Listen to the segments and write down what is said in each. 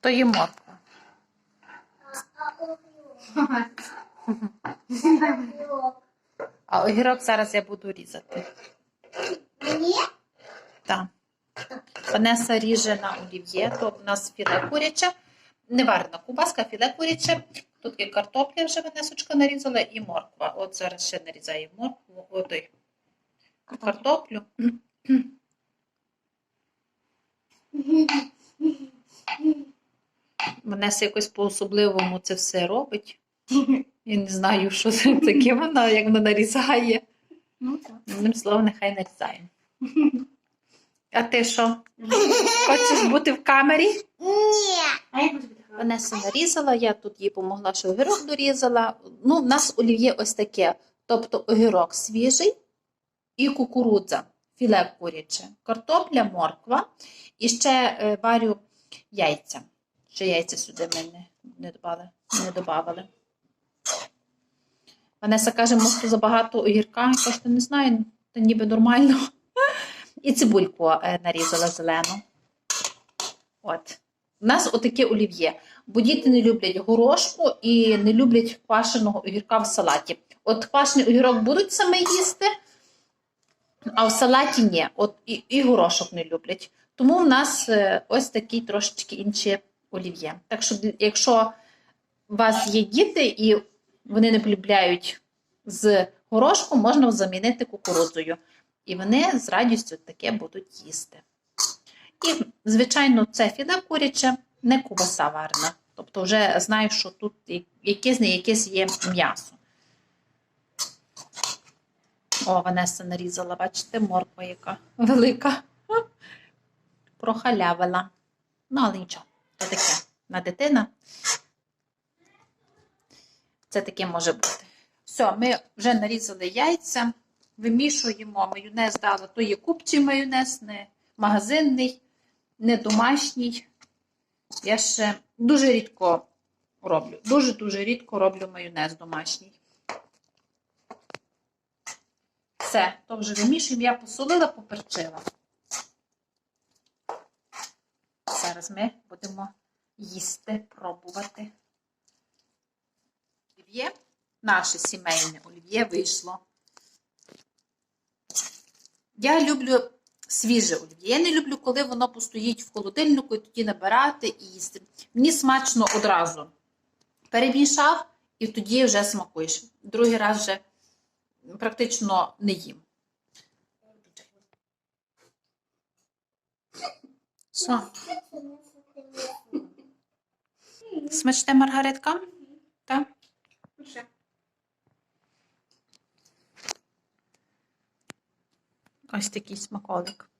То є морква. А огірок зараз я буду різати. Мені? Так. Ванеса ріже на олів'є, то в нас філе куряче, не варена кубаска, філе куряче. Тут є картопля, вже Ванесочка нарізала, і морква. От зараз ще нарізає моркву, і картоплю. Ванеса якось по-особливому це все робить. Я не знаю, що це таке вона, як вона нарізає. Ну так. Одним словом, нехай нарізає. А ти що? Хочеш бути в камері? Ні. Ванеса нарізала, я тут їй допомогла, що огірок дорізала. Ну, в нас олів'є ось таке. Тобто огірок свіжий і кукурудза, філе куряче, картопля, морква. І ще е, варю яйця. Ще яйця сюди ми не, добавили, не добавили. Ванеса каже, може, забагато огірка. Я кажу, не знаю, та ніби нормально. І цибульку е, нарізала зелену. От. У нас отаке олів'є. Бо діти не люблять горошку і не люблять квашеного огірка в салаті. От квашений огірок будуть саме їсти, а в салаті ні. От і, і горошок не люблять. Тому в нас е, ось такий трошечки інший олів'є. Так що, якщо у вас є діти і вони не полюбляють з горошком, можна замінити кукурудзою. І вони з радістю таке будуть їсти. І, звичайно, це філе куряче, не кубаса варена. Тобто вже знаю, що тут якесь не якесь є м'ясо. О, Ванеса нарізала, бачите, морква яка велика. Прохалявила. Ну, але нічого, таке на дитина. Це таке може бути. Все, ми вже нарізали яйця, вимішуємо майонез дала. То є купчий майонез, не магазинний, не домашній. Я ще дуже рідко роблю. Дуже-дуже рідко роблю майонез домашній. Все, то вже вимішуємо. Я посолила, поперчила. Зараз ми будемо їсти, пробувати. Олів'є, наше сімейне олів'є вийшло. Я люблю свіже олів'є. Я не люблю, коли воно постоїть в холодильнику і тоді набирати і їсти. Мені смачно одразу. Перемішав і тоді вже смакуєш. Другий раз вже практично не їм. Що? Смачне маргаритка? Так? Ось такий смаколик.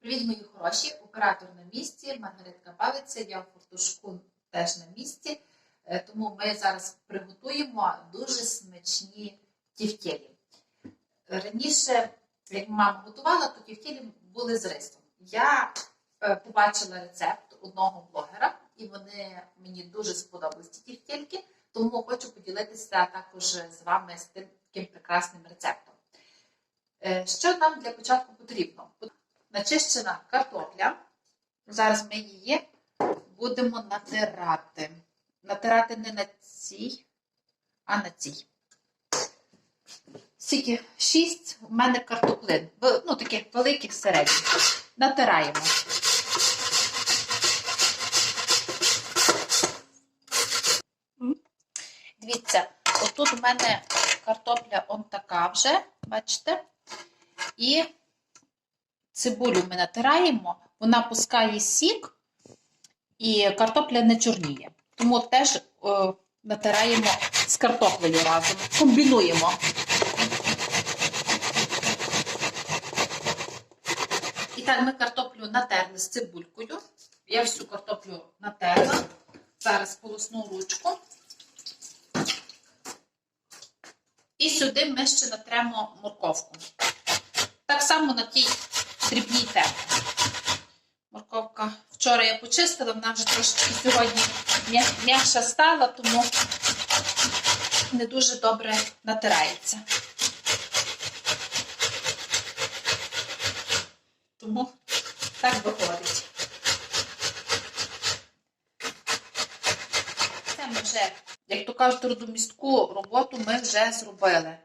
Привіт, мої хороші! Оператор на місці, Маргаритка бавиться, я в фортушку теж на місці. Е, Тому ми зараз приготуємо дуже смачні тівтєлі. Раніше, як мама готувала, то тівтєлі були з рисом. Я е, побачила рецепт одного блогера, і вони мені дуже сподобались ці тівтєльки. Тому хочу поділитися також з вами з тим таким прекрасним рецептом. Е, Що нам для початку потрібно? Начищена картопля. Зараз ми її будемо натирати. Натирати не на цій, а на цій. Скільки? Шість у мене картоплин. Ну, таких великих середніх. Натираємо. Дивіться, отут у мене картопля он така вже, бачите? І цибулю ми натираємо, вона пускає сік, і картопля не чорніє. Тому теж о, натираємо з картоплею разом, комбінуємо. Так, ми картоплю натерли з цибулькою. Я всю картоплю натерла. Зараз полосну ручку. І сюди ми ще натремо морковку. Так само на тій дрібній терці. Морковка вчора я почистила, вона вже трошечки сьогодні м'я- м'якша стала, тому не дуже добре натирається. Тому так виходить. Це ми вже, як то кажуть, родомістку роботу ми вже зробили.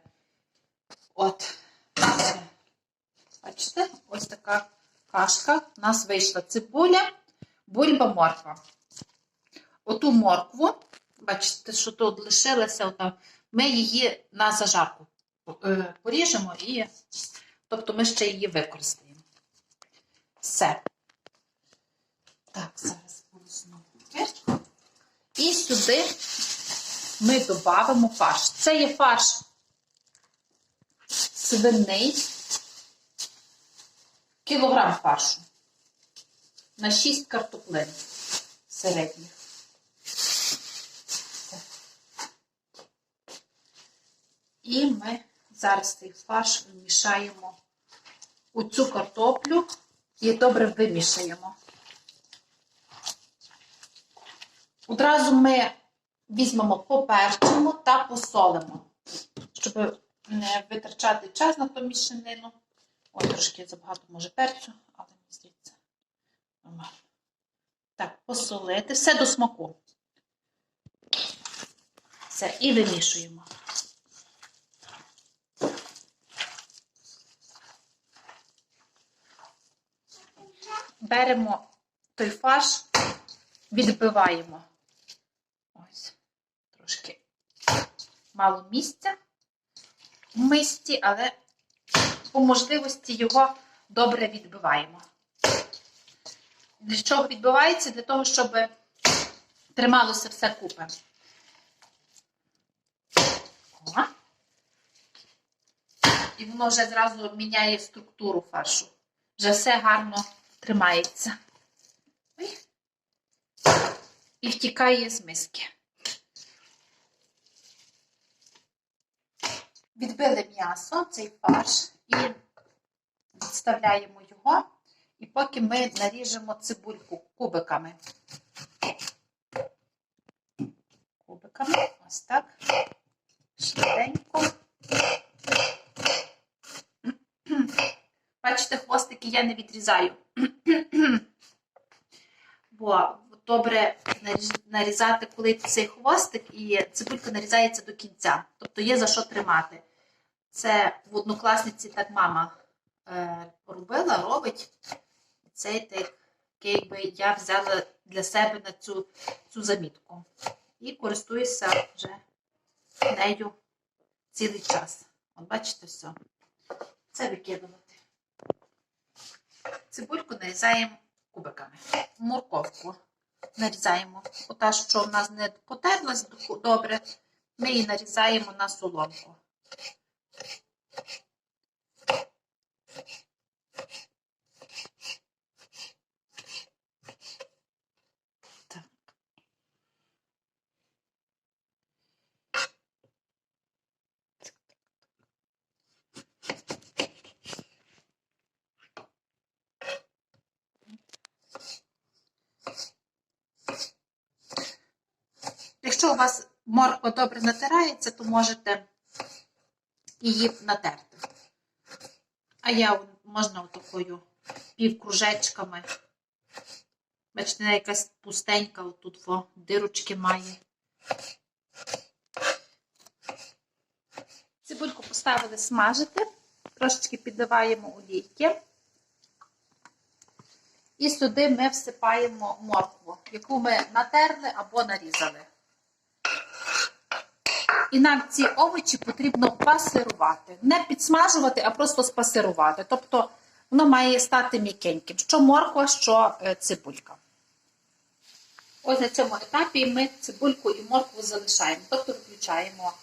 От. Бачите, ось така кашка. У нас вийшла цибуля, бульба, морква. Оту моркву, бачите, що тут лишилася, ота, ми її на зажарку е, поріжемо і, тобто ми ще її використаємо. Все. Так, зараз знову. І сюди ми додамо фарш. Це є фарш свиний, кілограм фаршу на 6 картоплин середніх. І ми зараз цей фарш вмішаємо у цю картоплю і добре вимішаємо. Одразу ми візьмемо, поперчимо та посолимо, щоб не витрачати час на ту мішанину. Ой, трошки забагато може перцю, але мені здається. Так, посолити. Все до смаку. Все, і вимішуємо. Беремо той фарш, відбиваємо. Ось, трошки мало місця в мисці, але по можливості його добре відбиваємо. Для чого відбивається? Для того, щоб трималося все купи. О. І воно вже зразу міняє структуру фаршу. Вже все гарно тримається. І втікає з миски. Відбили м'ясо, цей фарш, і відставляємо його. І поки ми наріжемо цибульку кубиками. Кубиками, ось так. Швиденько. Бачите, хвостики я не відрізаю. Бо добре нарізати, коли цей хвостик, і цибулька нарізається до кінця. Тобто є за що тримати. Це в однокласниці так мама е, робила, робить. Цей так, якби я взяла для себе на цю, цю замітку. І користуюся вже нею цілий час. От бачите, все. Це викидувати. Цибульку нарізаємо кубиками. Морковку нарізаємо. Ота, що в нас не потерлась добре, ми її нарізаємо на соломку. Вас морква добре натирається, то можете її натерти. А я можна отакою півкружечками. Бачите, якась пустенька, отут во, дирочки має. Цибульку поставили смажити, трошечки підливаємо олійки. І сюди ми всипаємо моркву, яку ми натерли або нарізали. І нам ці овочі потрібно пасирувати. Не підсмажувати, а просто спасирувати. Тобто воно має стати м'якеньким. Що морква, що е, цибулька. Ось на цьому етапі ми цибульку і моркву залишаємо, тобто виключаємо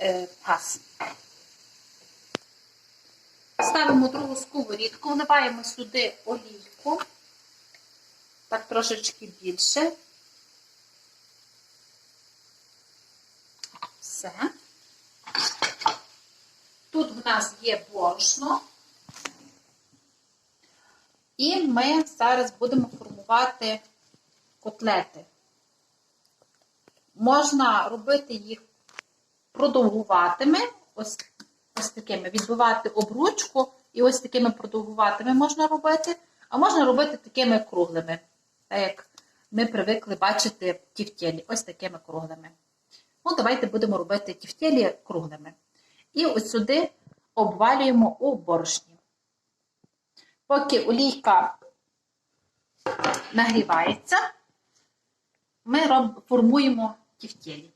е, газ. Ставимо другу сковорідку, вливаємо сюди олійку, так трошечки більше. Все. Тут в нас є борошно. І ми зараз будемо формувати котлети. Можна робити їх продовгуватими, ось, ось такими, відбивати обручку І ось такими продовгуватими можна робити, а можна робити такими круглими, так як ми привикли бачити тівтєлі, ось такими круглими. Ну, давайте будемо робити тівтєлі круглими. І ось сюди обвалюємо у борошні. Поки олійка нагрівається, ми роб, формуємо тівтєлі.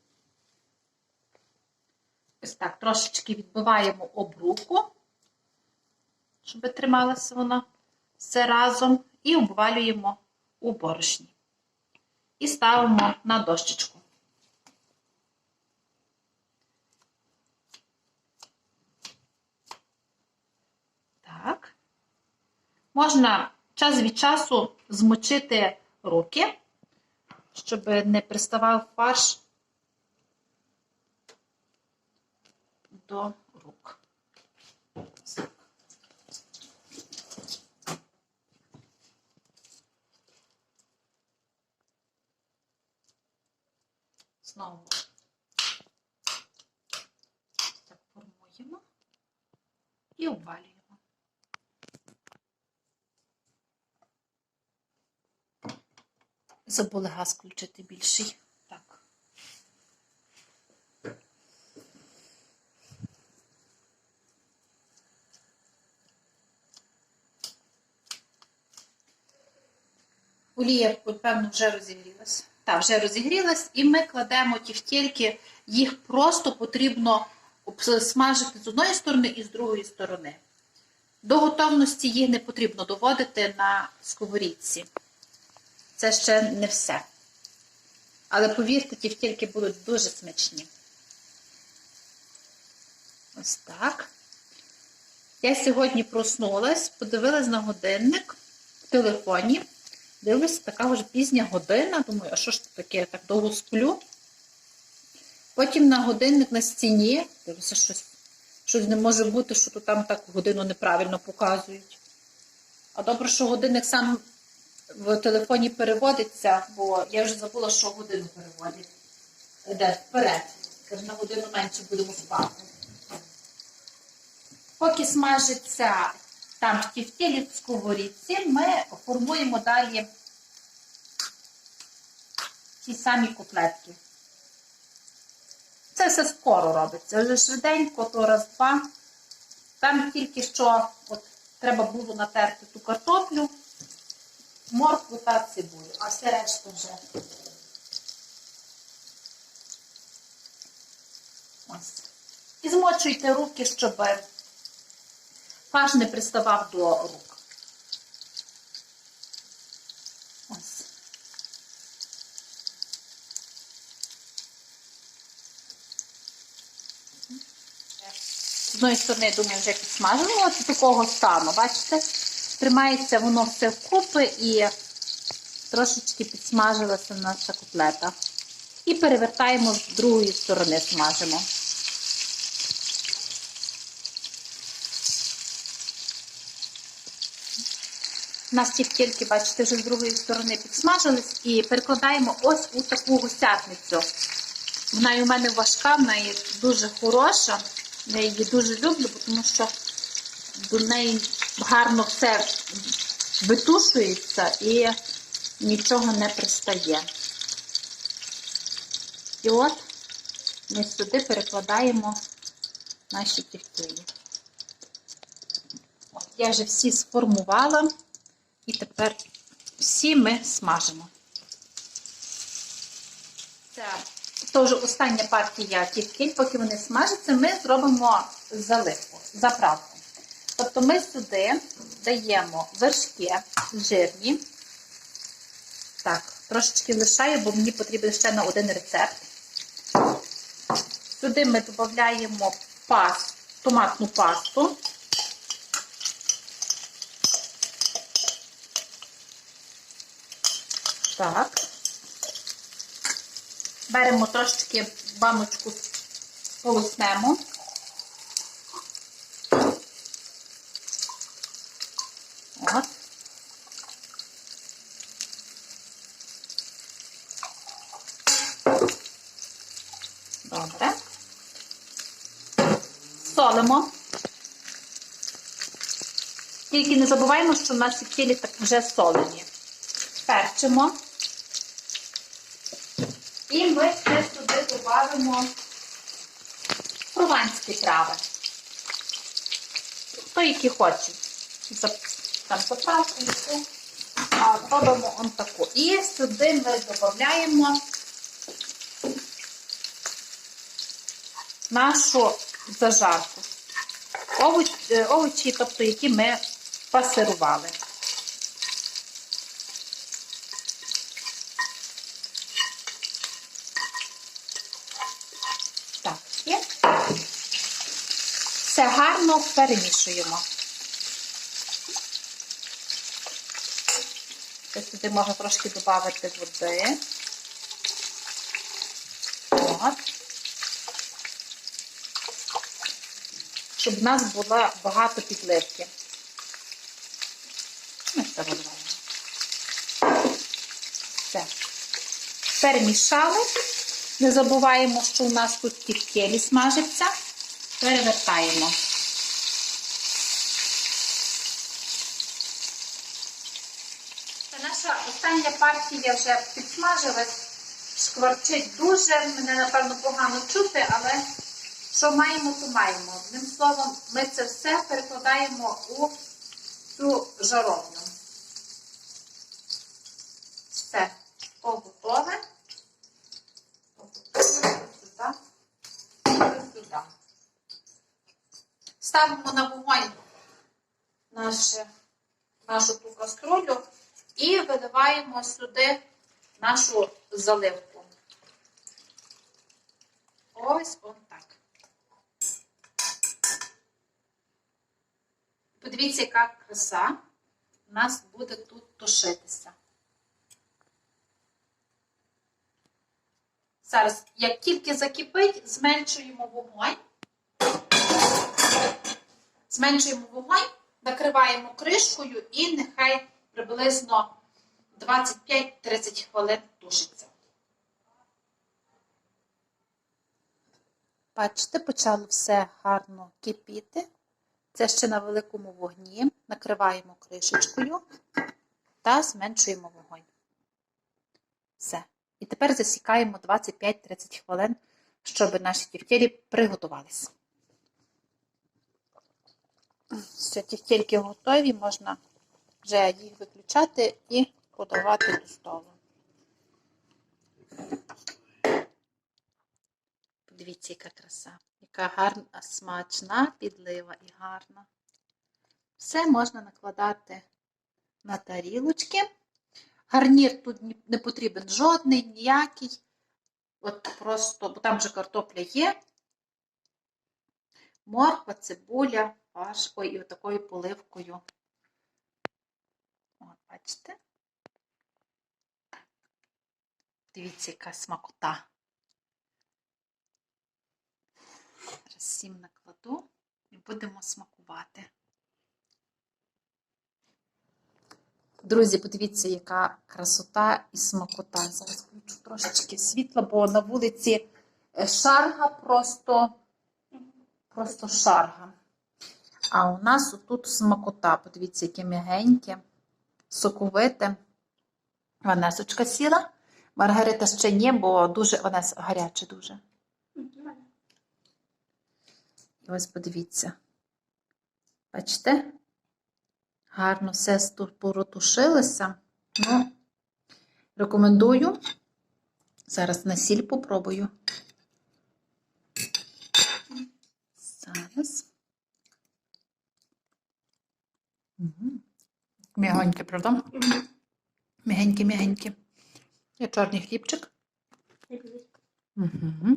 Ось так, трошечки відбиваємо об руку, щоб трималася вона все разом, і обвалюємо у борошні. І ставимо на дощечку. Так. Можна час від часу змочити руки, щоб не приставав фарш до рук. Знову так формуємо і обвалюємо. Забули газ включити більший. Так. Олія, певно, вже розігрілась. Так, вже розігрілась, і ми кладемо ті втільки, їх просто потрібно смажити з одної сторони і з другої сторони. До готовності їх не потрібно доводити на сковорідці. Це ще не все. Але повірте, ті втільки будуть дуже смачні. Ось так. Я сьогодні проснулась, подивилась на годинник в телефоні. Дивлюся, така вже пізня година. Думаю, а що ж таке, я так довго сплю. Потім на годинник на стіні. Дивлюся, щось, щось не може бути, що то там так годину неправильно показують. А добре, що годинник сам в телефоні переводиться, бо я вже забула, що годину переводить. Йде вперед. Каже, на годину менше будемо спати. Поки смажиться там в тівтєлі в сковорідці, ми формуємо далі ті самі котлетки. Це все скоро робиться. Вже швиденько, то раз-два. Там тільки що от, треба було натерти ту картоплю, моркву та цибулю, а все решта вже. Ось. І змочуйте руки, щоб фарш не приставав до рук. Ось. З одної сторони, я думаю, вже підсмажено, от такого стану, бачите? Тримається воно все вкупи і трошечки підсмажилася наша котлета. І перевертаємо з другої сторони, смажимо. У нас ті тільки, бачите, вже з другої сторони підсмажились і перекладаємо ось у таку гусятницю. Вона у мене важка, вона і дуже хороша. Я її дуже люблю, тому що до неї гарно все витушується і нічого не пристає. І от ми сюди перекладаємо наші тівтилі. Я вже всі сформувала. І тепер всі ми смажимо. Це теж остання партія тівкіль, поки вони смажаться, ми зробимо заливку, заправку. Тобто ми сюди даємо вершки жирні. Так, трошечки лишаю, бо мені потрібен ще на один рецепт. Сюди ми додаємо пасту, томатну пасту. Так. Беремо трошечки баночку, полоснемо. От. Добре. Солимо. Тільки не забуваємо, що в нас ці тілі так вже солені. Перчимо. І ми ще сюди додамо прованські трави. Хто які хоче. Там заправку яку. Робимо он таку. І сюди ми додаємо нашу зажарку. Овоч, е, овочі, тобто які ми пасирували. Так, є. Все гарно перемішуємо. Сюди можна трошки додати води. От. Щоб в нас було багато підливки. Ми це виливаємо. Все. Перемішали. Не забуваємо, що у нас тут тівкелі смажиться. Перевертаємо. Це наша остання партія вже підсмажилась. Шкварчить дуже. Мене, напевно, погано чути, але що маємо, то маємо. Одним словом, ми це все перекладаємо у цю жаровню. Все, поготове. Сюди. Сюди. Ставимо на вогонь наше, нашу ту каструлю і виливаємо сюди нашу заливку. Ось он так. Подивіться, яка краса у нас буде тут тушитися. Зараз, як тільки закипить, зменшуємо вогонь. Зменшуємо вогонь, накриваємо кришкою і нехай приблизно 25-30 хвилин тушиться. Бачите, почало все гарно кипіти. Це ще на великому вогні. Накриваємо кришечкою та зменшуємо вогонь. Все. І тепер засікаємо 25-30 хвилин, щоб наші тівтєлі приготувалися. Все, тівтєльки готові, можна вже їх виключати і подавати до столу. Подивіться, яка краса, яка гарна, смачна підлива і гарна. Все можна накладати на тарілочки. Гарнір тут не потрібен жодний, ніякий. От просто, бо там же картопля є. Морква, цибуля, фарш, і отакою поливкою. От, бачите? Дивіться, яка смакота. Зараз сім накладу і будемо смакувати. Друзі, подивіться, яка красота і смакота. Зараз включу трошечки світла, бо на вулиці е, шарга просто, просто шарга. А у нас тут смакота. Подивіться, яке м'ягеньке, соковите. Ванесочка сіла. Маргарита ще ні, бо дуже вона гаряче дуже. І ось подивіться. Бачите? Гарно все поротушилося. Ну, рекомендую. Зараз на сіль попробую. Зараз. Угу. М'ягоньке, правда? М'ягеньке, м'ягеньке. Є чорний хлібчик. Угу.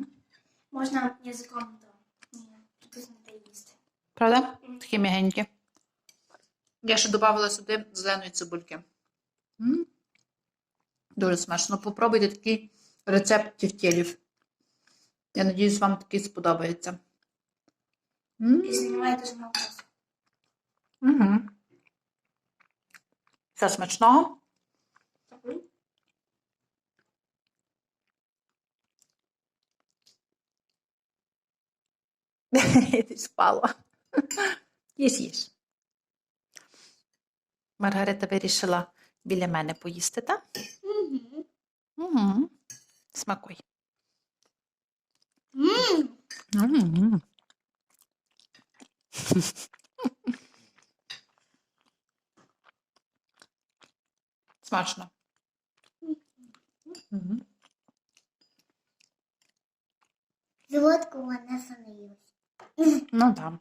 Можна язиком то. Ні, тут не те їсти. Правда? Таке м'ягеньке. Я ще додавала сюди зеленої цибульки. М. Дуже смачно. Попробуйте такий рецепт тівтєлів. Я надіюсь, вам такий сподобається. М. І мало. Угу. Все смачного. Ти спала. Їж, їж. Маргарита вирішила біля мене поїсти, так? Угу. Угу. Смакуй. Ммм. Смачно. Мгм. Солодкого не становилось. Ну так.